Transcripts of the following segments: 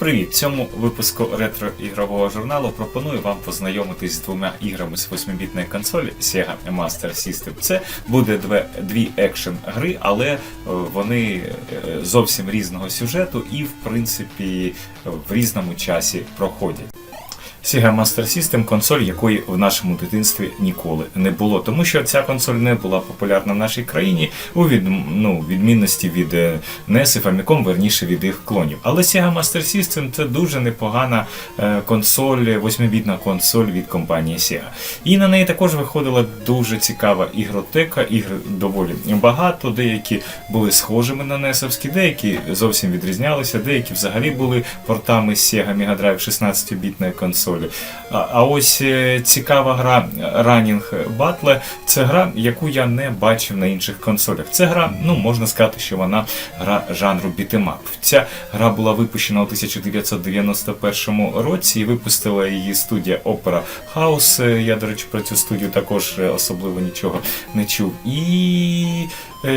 Привіт! В цьому випуску ретро-ігрового журналу пропоную вам познайомитись з двома іграми з 8-бітної консолі Sega Master System. Це буде две, дві екшен гри, але е, вони е, зовсім різного сюжету і, в принципі, в різному часі проходять. Sega Master System консоль, якої в нашому дитинстві ніколи не було, тому що ця консоль не була популярна в нашій країні у від, ну, відмінності від е, NES і Famicom, верніше від їх клонів. Але Sega Master System це дуже непогана е, консоль, 8-бітна консоль від компанії Sega. І на неї також виходила дуже цікава ігротека, ігр доволі багато, деякі були схожими на NES-овські, деякі зовсім відрізнялися, деякі взагалі були портами Sega Mega Drive 16-бітної консолі. А, а ось е, цікава гра Running Battle це гра, яку я не бачив на інших консолях. Це гра, ну можна сказати, що вона гра жанру бітемап. Ця гра була випущена у 1991 році і випустила її студія Opera House. Е, Я, до речі, про цю студію також е, особливо нічого не чув. І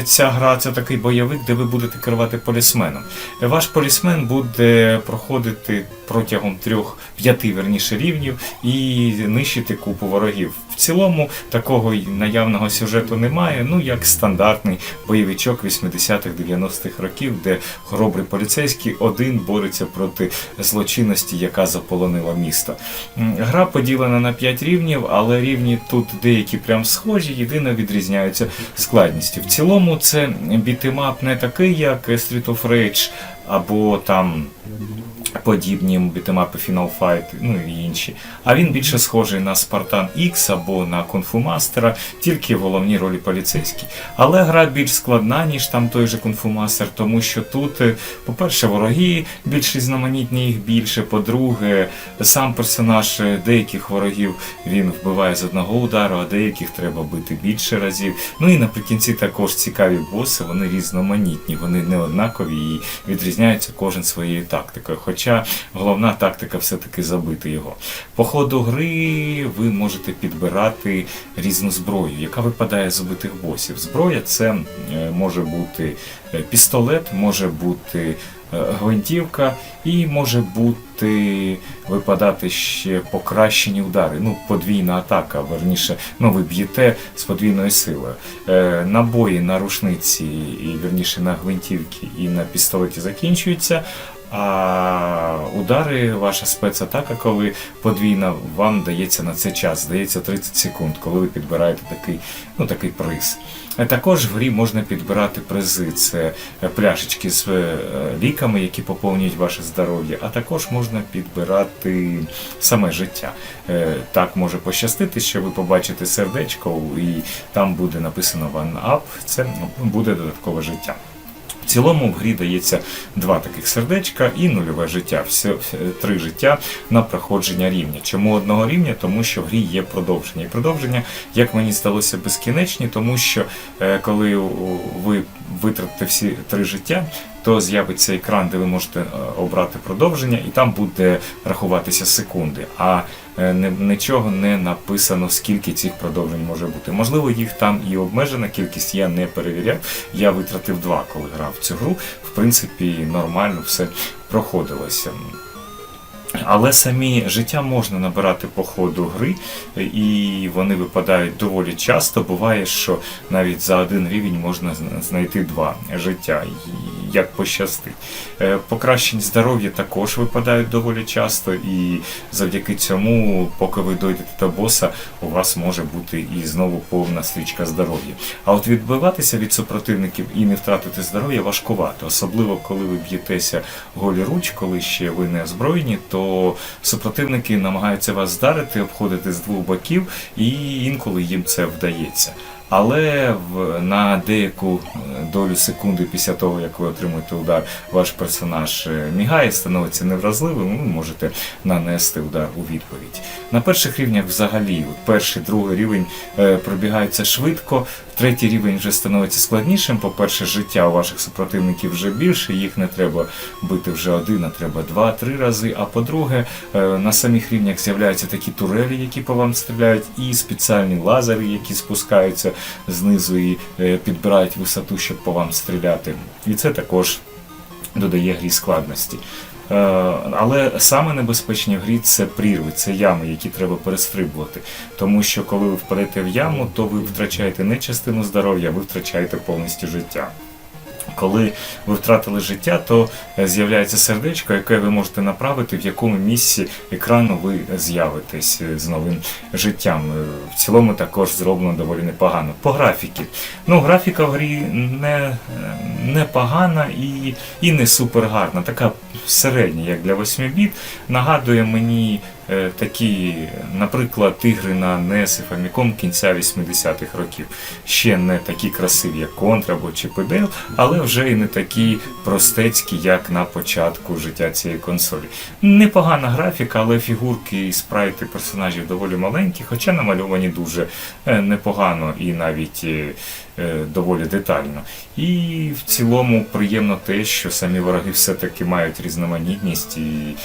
ця гра це такий бойовик, де ви будете керувати полісменом. Ваш полісмен буде проходити протягом трьох п'яти верніше рівнів і нищити купу ворогів. В цілому такого наявного сюжету немає. Ну як стандартний бойовичок 80-х 90-х років, де хоробрий поліцейський один бореться проти злочинності, яка заполонила місто. Гра поділена на 5 рівнів, але рівні тут деякі прям схожі, єдине відрізняються складністю. В цілому це бітемап не такий, як Street of Rage або там подібні бітемапи Final Fight, ну і інші. А він більше схожий на Spartan X або на Fu Master, тільки в головній ролі поліцейський. Але гра більш складна, ніж там той же Fu Master, тому що тут, е, по-перше, вороги більш різноманітні, їх більше. По-друге, сам персонаж е, деяких ворогів він вбиває з одного удару, а деяких треба бити більше разів. Ну і наприкінці також цікаві боси, вони різноманітні, вони не однакові і відрізняються кожен своєю тактикою. Хоча головна тактика все-таки забити його. По ходу гри ви можете підбирати різну зброю, яка випадає з убитих босів. Зброя це е, може бути е, пістолет, може бути е, гвинтівка і може бути випадати ще покращені удари. Ну, подвійна атака, верніше, ну ви б'єте з подвійною силою. Е, набої на рушниці, і верніше на гвинтівки і на пістолеті закінчуються. А удари, ваша спецатака, коли подвійна, вам дається на це час, дається 30 секунд, коли ви підбираєте такий, ну, такий приз. Е, Також в грі можна підбирати призи, це е, пляшечки з е, ліками, які поповнюють ваше здоров'я, а також можна підбирати саме життя. Так може пощастити, що ви побачите сердечко і там буде написано One Up, це ну, буде додаткове життя. В цілому в грі дається два таких сердечка і нульове життя. Все, три життя на проходження рівня. Чому одного рівня? Тому що в грі є продовження. І продовження, як мені здалося, безкінечні, тому що е, коли ви витратите всі три життя, то з'явиться екран, де ви можете е, обрати продовження, і там буде рахуватися секунди. А нічого не написано, скільки цих продовжень може бути. Можливо, їх там і обмежена кількість, я не перевіряв. Я витратив два, коли грав цю гру. В принципі, нормально все проходилося. Але самі життя можна набирати по ходу гри, і вони випадають доволі часто. Буває, що навіть за один рівень можна знайти два життя, як пощастить. Е, Покращень здоров'я також випадають доволі часто, і завдяки цьому, поки ви дойдете до боса, у вас може бути і знову повна стрічка здоров'я. А от відбиватися від супротивників і не втратити здоров'я важкувато, особливо коли ви б'єтеся голі руч, коли ще ви не озброєні, то супротивники намагаються вас здарити, обходити з двох боків, і інколи їм це вдається. Але в, на деяку е, долю секунди після того, як ви отримуєте удар, ваш персонаж е, мігає, становиться невразливим, ви можете нанести удар у відповідь. На перших рівнях взагалі, перший, другий рівень е, пробігаються швидко, третій рівень вже становиться складнішим. По-перше, життя у ваших супротивників вже більше, їх не треба бити вже один, а треба два-три рази. А по-друге, на самих рівнях з'являються такі турелі, які по вам стріляють, і спеціальні лазери, які спускаються знизу і е, підбирають висоту, щоб по вам стріляти. І це також додає грі складності. Е, Але саме небезпечні в грі це прірви, це ями, які треба перестрибувати. Тому що коли ви впадете в яму, то ви втрачаєте не частину здоров'я, ви втрачаєте повністю життя. Коли ви втратили життя, то е, з'являється сердечко, яке ви можете направити, в якому місці екрану ви з'явитесь е, з новим життям. Е, В цілому також зроблено доволі непогано. По графіки. Ну, графіка в грі не, е, не погана і, і не супер гарна, така середня, як для 8 біт. Нагадує мені е, такі, наприклад, ігри на NES і Famicom кінця 80-х років. Ще не такі красиві, як Contra або Chip але вже і не такі простецькі, як на початку життя цієї консолі. Непогана графіка, але фігурки і спрайти персонажів доволі маленькі, хоча намальовані дуже е, непогано і навіть е, доволі детально. І в цілому приємно те, що самі вороги все-таки мають різноманітність і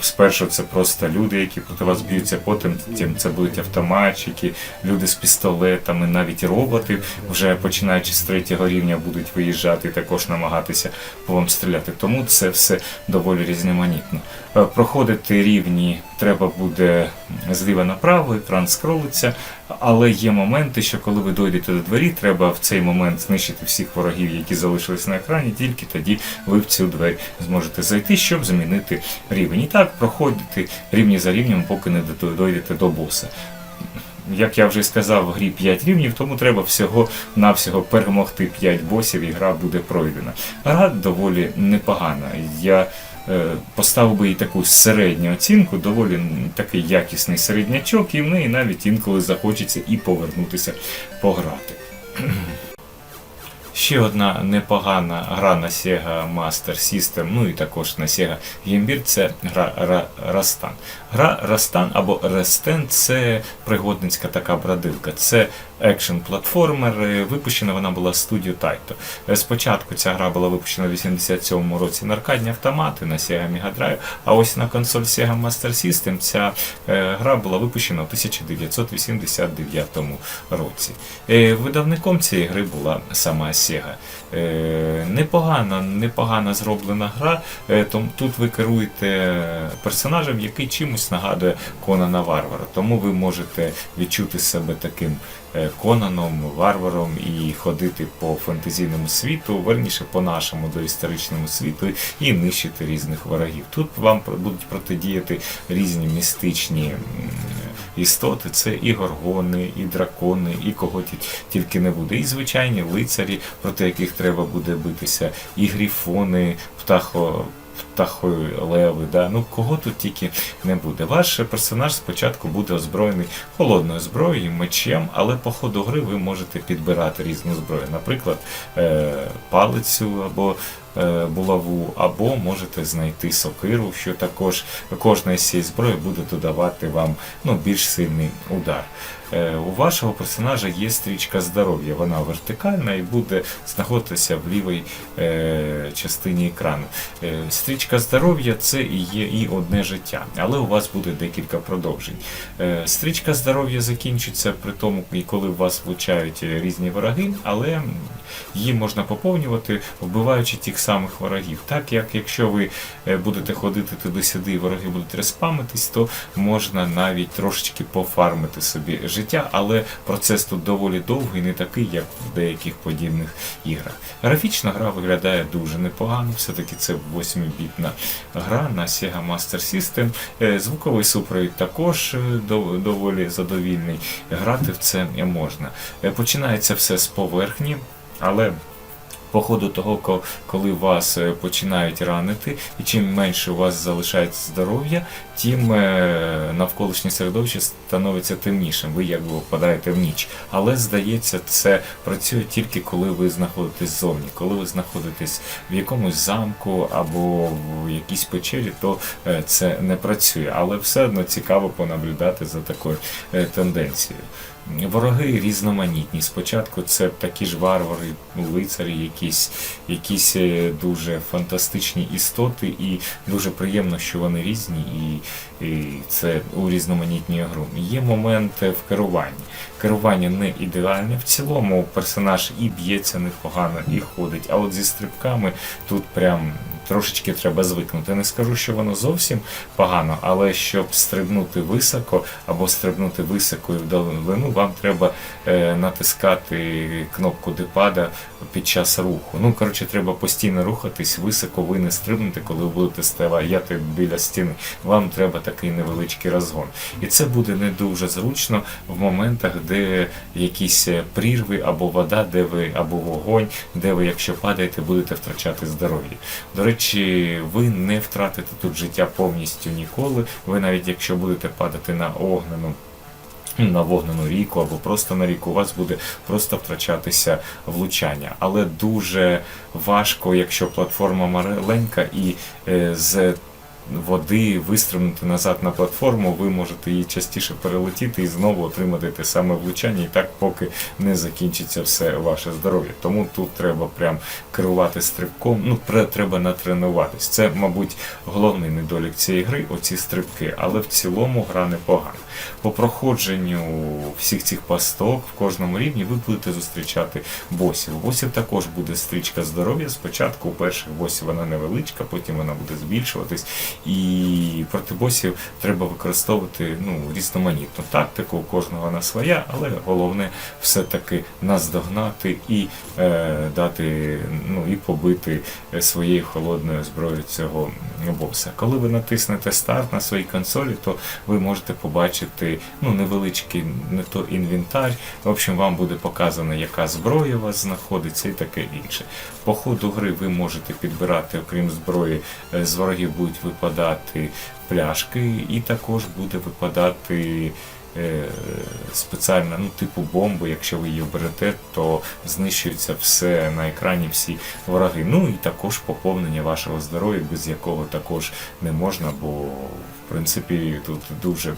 Спершу це просто люди, які проти вас б'ються, потім це будуть автоматчики, люди з пістолетами, навіть роботи, вже починаючи з третього рівня, будуть виїжджати і також намагатися по вам стріляти. Тому це все доволі різноманітно. Е, Проходити рівні треба буде зліва направо, екран скролиться, але є моменти, що коли ви дойдете до двері, треба в цей момент знищити всіх ворогів, які залишились на екрані, тільки тоді ви в цю двері зможете зайти, щоб змінити рівень. І так проходити рівні за рівнем, поки не дойдете до боса. Як я вже сказав, в грі 5 рівнів, тому треба всього-навсього перемогти 5 босів і гра буде пройдена. Гра доволі непогана. Я е, поставив би їй таку середню оцінку, доволі такий якісний середнячок, і в неї навіть інколи захочеться і повернутися пограти. Ще одна непогана гра на Sega Master System, ну і також на Sega Game це гра Rastan. Гра Rastan або Resten це пригодницька така бродилка. Це екшн платформер. Випущена вона була студіо Taito. Е, Спочатку ця гра була випущена в 87-му році на аркадні автомати на Sega Mega Drive, а ось на консоль Sega Master System ця е, гра була випущена в 1989 році. Е, Видавником цієї гри була сама Sega. Е, Непогана, непогано зроблена гра. Е, Тут ви керуєте персонажем, який чимось нагадує Конана Варвара. Тому ви можете відчути себе таким е, Конаном, варваром і ходити по фантазійному світу, верніше по нашому доісторичному світу і нищити різних ворогів. Тут вам будуть протидіяти різні містичні істоти. Це і горгони, і дракони, і кого тільки не буде. І звичайні лицарі, проти яких треба буде битися, і гріфони, птахо. Птахолеви, да? ну кого тут тільки не буде. Ваш персонаж спочатку буде озброєний холодною зброєю, мечем, але по ходу гри ви можете підбирати різну зброю. Наприклад, е- палицю або булаву, або можете знайти сокиру, що також кожна з цієї зброї буде додавати вам ну, більш сильний удар. Е, У вашого персонажа є стрічка здоров'я, вона вертикальна і буде знаходитися в лівій е, частині екрану. Е, стрічка здоров'я це і є і одне життя, але у вас буде декілька продовжень. Стрічка здоров'я закінчиться при тому, і коли в вас влучають різні вороги, але її можна поповнювати, вбиваючи тих самих ворогів. Так як якщо ви будете ходити туди-сюди і вороги будуть респамитись, то можна навіть трошечки пофармити собі життя, але процес тут доволі довгий, не такий, як в деяких подібних іграх. Графічна гра виглядає дуже непогано, все-таки це 8-бітна гра на Sega Master System. Е, Звуковий супровід також е, доволі задовільний. Грати в це можна. Е, Починається все з поверхні, але по ходу того, ко- коли вас е, починають ранити, і чим менше у вас залишається здоров'я, тим е, навколишнє середовище становиться темнішим. Ви якби впадаєте в ніч. Але здається, це працює тільки коли ви знаходитесь ззовні. Коли ви знаходитесь в якомусь замку або в якійсь печері, то е, це не працює. Але все одно цікаво понаблюдати за такою тенденцією. Вороги різноманітні. Спочатку це такі ж варвари, лицарі, якісь, якісь е, дуже фантастичні істоти, і дуже приємно, що вони різні, і, і це урізноманітнює гру. Є момент в керуванні. Керування не ідеальне. В цілому персонаж і б'ється непогано, і ходить. А от зі стрибками тут прям трошечки треба звикнути. Не скажу, що воно зовсім погано, але щоб стрибнути високо або стрибнути високо і вдалину, вам треба е, натискати кнопку депада під час руху. Ну, коротше, треба постійно рухатись, високо ви не стрибнете, коли ви будете стояти біля стіни. Вам треба такий невеличкий розгон. І це буде не дуже зручно в моментах, де якісь е, прірви або вода, де ви або вогонь, де ви, якщо падаєте, будете втрачати здоров'я. До речі, ви не втратите тут життя повністю ніколи. Ви навіть якщо будете падати на огнену на вогнену ріку або просто на ріку, у вас буде просто втрачатися влучання. Але дуже важко, якщо платформа маленька і е, з води вистрибнути назад на платформу, ви можете її частіше перелетіти і знову отримати те саме влучання, і так поки не закінчиться все ваше здоров'я. Тому тут треба прям керувати стрибком. Ну, треба натренуватись. Це, мабуть, головний недолік цієї гри, оці стрибки, але в цілому гра непогана. По проходженню всіх цих пасток в кожному рівні ви будете зустрічати босів. Босів також буде стрічка здоров'я. Спочатку у перших босів вона невеличка, потім вона буде збільшуватись. І проти босів треба використовувати ну, різноманітну тактику, у кожного вона своя, але головне все-таки наздогнати і е, дати, ну і побити своєю холодною зброєю цього боса. Коли ви натиснете старт на своїй консолі, то ви можете побачити ну, невеличкий не то інвентар. В общем, вам буде показано, яка зброя у вас знаходиться і таке інше. По ходу гри ви можете підбирати, окрім зброї, е, з ворогів будуть випадати пляшки, і також буде випадати. е, Спеціальна, ну, типу бомби, якщо ви її оберете, то знищується все на екрані, всі вороги. Ну і також поповнення вашого здоров'я, без якого також не можна, бо принципі тут дуже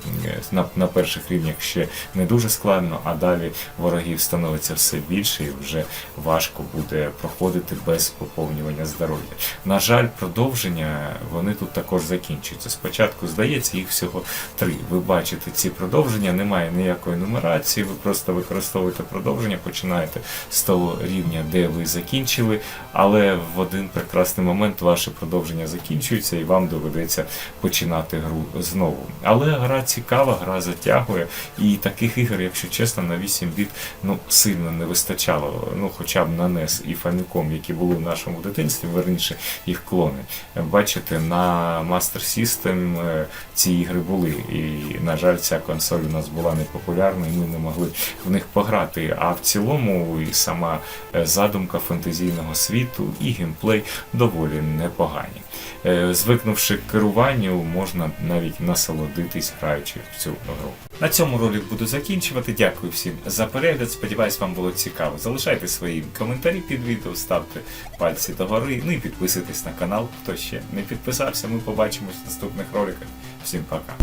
на, на перших рівнях ще не дуже складно, а далі ворогів становиться все більше і вже важко буде проходити без поповнювання здоров'я. На жаль, продовження вони тут також закінчуються. Спочатку здається, їх всього три. Ви бачите ці продовження, немає ніякої нумерації, ви просто використовуєте продовження, починаєте з того рівня, де ви закінчили, але в один прекрасний момент ваше продовження закінчується і вам доведеться починати гру знову. Але гра цікава, гра затягує, і таких ігор, якщо чесно, на 8 біт ну сильно не вистачало. Ну, хоча б на NES і Famicom, які були в нашому дитинстві, верніше їх клони. Бачите, на Master System е, ці ігри були, і на жаль, ця консоль у нас була непопулярна, і ми не могли в них пограти. А в цілому і сама е, задумка фентезійного світу і геймплей доволі непогані. Е, Звикнувши к керуванню, можна навіть насолодитись граючи в цю гру. На цьому ролик буду закінчувати. Дякую всім за перегляд. Сподіваюсь, вам було цікаво. Залишайте свої коментарі під відео, ставте пальці догори, ну і підписуйтесь на канал, хто ще не підписався. Ми побачимось в наступних роликах. Всім пока.